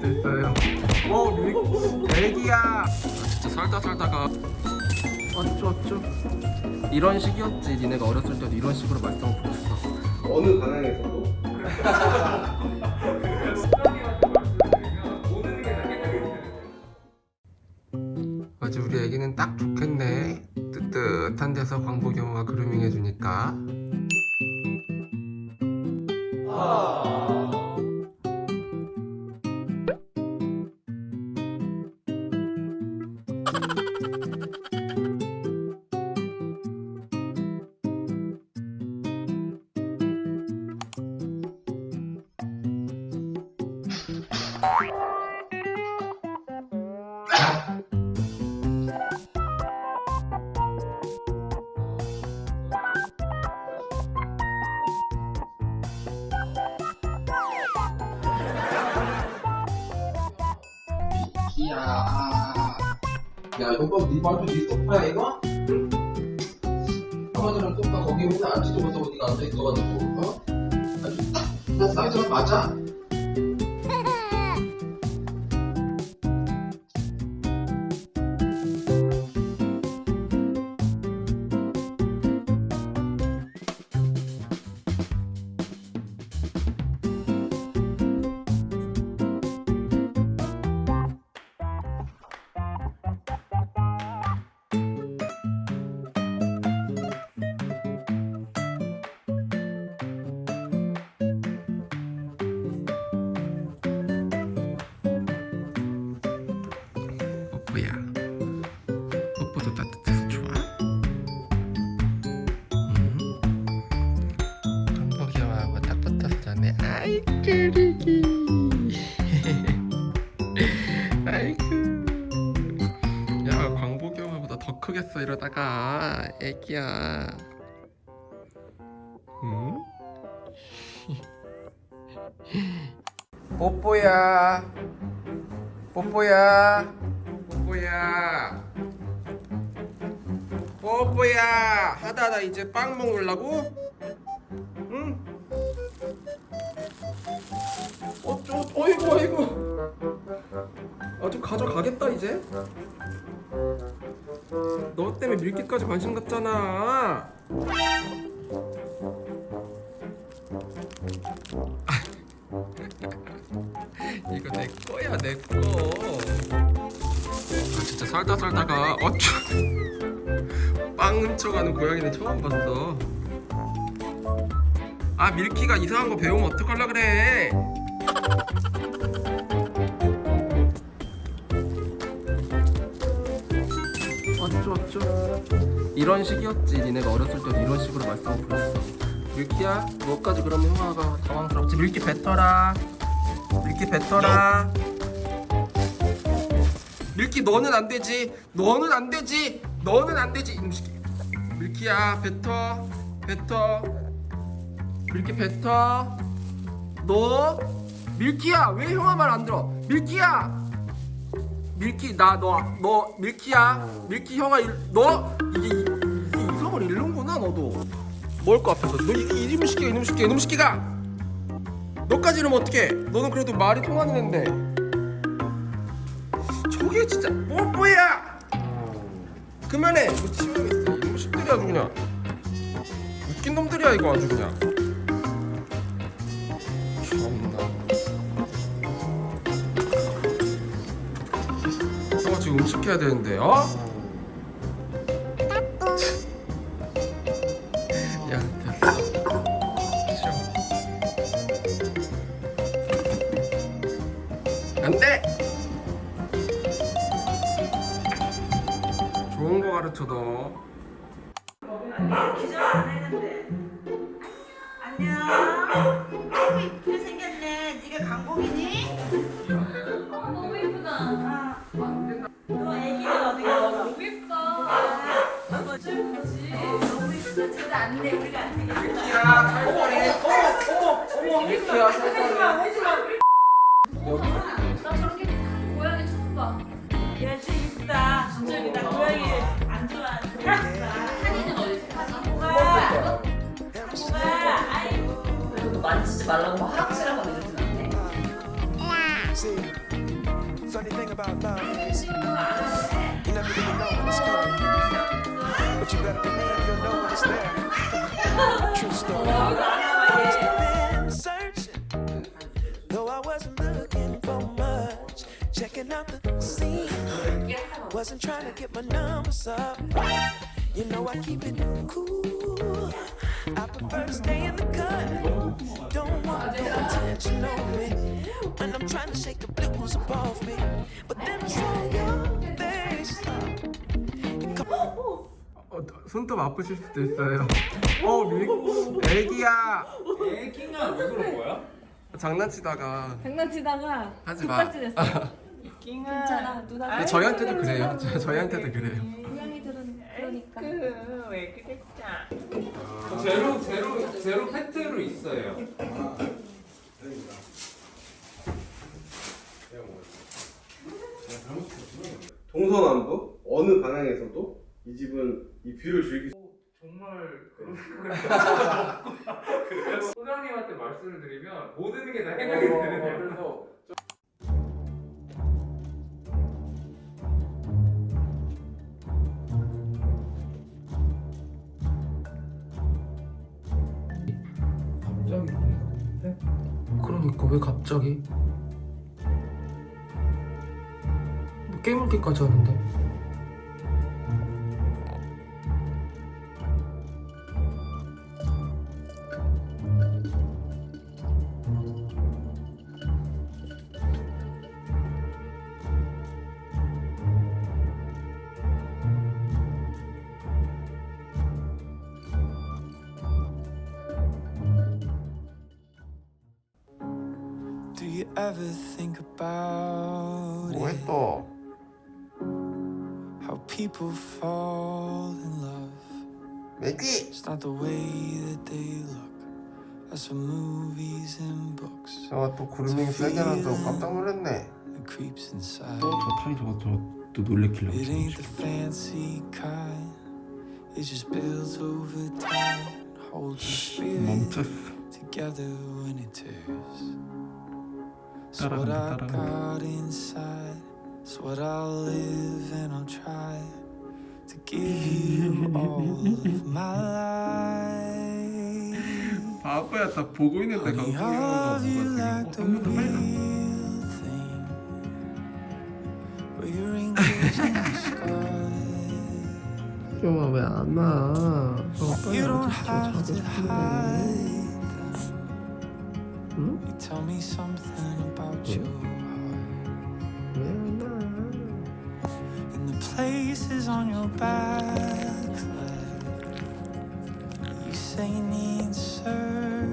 됐어요. 어, 미- 애기야. 아, 진짜 살다 살다가 어쩌 어쩌. 이런 식이었지. 니네가 어렸을 때도 이런 식으로 말썽을 부렸어. 어느 방향에서도 뜨뜻한 데서 광복이 형아가 그루밍 해주니까. 야 이거 봐네 말도 네 소파야 이거? 형아들은 소파 거기 오면 앉지도 못하고 네가 앉아있어가지고 어? 아주 딱 사이즈가 맞아 자네. 아이 그리기. 아이고. 야 광복이 형아보다 더 크겠어 이러다가 애기야. 응? 뽀뽀야. 뽀뽀야. 뽀뽀야. 뽀뽀야. 하다 하다 이제 빵 먹으려고? 어이구, 어이구. 아주 가져가겠다, 이제. 너 때문에 밀키까지 관심 갖잖아. 이거 내 거야, 내 거. 아, 진짜 살다 살다가 어쩌 빵 훔쳐가는 고양이는 처음 봤어. 아 밀키가 이상한 거 배우면 어떡하려 그래? 어쩌 어쩌. 이런 식이었지. 니네가 어렸을 때도 이런 식으로 말썽을 부렸어. 밀키야, 뭐까지 그러면 형아가 당황스럽지. 밀키 뱉어라. 밀키 뱉어라. 밀키 너는 안 되지. 너는 안 되지. 너는 안 되지. 이놈 새끼. 밀키야 뱉어. 뱉어. 밀키 뱉어. 너 밀키야 왜 형아 말 안 들어? 밀키야. 밀키 나 너 너 밀키야. 밀키 형아 일, 너 이게 이- 이게 이성을 잃는구나 너도. 먹을 거 앞에서 너 이, 이놈 새끼가 이놈 새끼가 이놈 새끼가. 너까지 이러면 어떡해? 너는 그래도 말이 통하는 앤데. 저게 진짜 뽀뽀야! 그만해! 이거 치워야겠어 이놈 놈들이 아주 그냥 웃긴 놈들이야 이거 아주 그냥 지금 음식해야 되는데 어? 야 됐어 싫어 안돼! 좋은 거 가르쳐 너. 기절 안 했는데. 안녕. 아이고 이쁘게 생겼네. 네가 강복이니? 야. 어머, 어머, 어머, 밀키야, 살벌해. 나 저렇게 큰 고양이 처음 봐. 야, 진짜 이쁘다. 진짜 이쁘다. 고양이 안 좋아하는데. 한이는 어디서 파지? 뭐가? 말라고 않네. See, funny thing about love is you never really know when it's coming, but you better it's story. Though I wasn't looking for much. Checking out the scene, wasn't trying to get my numbers up. You know I keep it cool. I prefer to stay in the cut. Don't want no attention on me when I'm trying to shake the blues off me. But then I saw your 어, 손톱 아프실 수도 있어요. 어, 밀, 애기야. 애기가 왜 그런 거야? 장난치다가 장난치다가 하지 마. 급발진했어. 괜찮아 누나. 근데 저희한테도 그래요. 저, 저희한테도 그래요. 고양이들은 그러니까. 제로 제로 제로 페트로 있어요. 동서남북 어느 방향에서도 이 집은 이 뷰를 즐길 수 정말 그런 거예요. 소장님한테 말씀을 드리면 모든 게 다 해결이 되는 그래서 갑자기 그러니까 왜 갑자기? 뭐 깨물기까지 하는데? ever think about it? 또? How people fall in love. 애기! It's not the way that they look. That's from movies and books. 저또 구름이 세게 나서 깜짝 놀랐네. It creeps inside. 저 타이 저거 저또 놀래키려고 It ain't the fancy kind. It just builds over time. Holds your spirit 멈췄어. together when it tears. It's what 따라간다, I 따라간다. got inside. It's what I'll live and I'll try to give you all of my life. 바보야 다 보고 있는데 Honey, 강풍이가 of you 뭐가 like the 지금 어, 한번더 빨리 나. real thing. But your wrinkles in the sky. 형아 왜안 와? You don't have to hide them. 응? You tell me something about your And the places on your back that you say need surgery.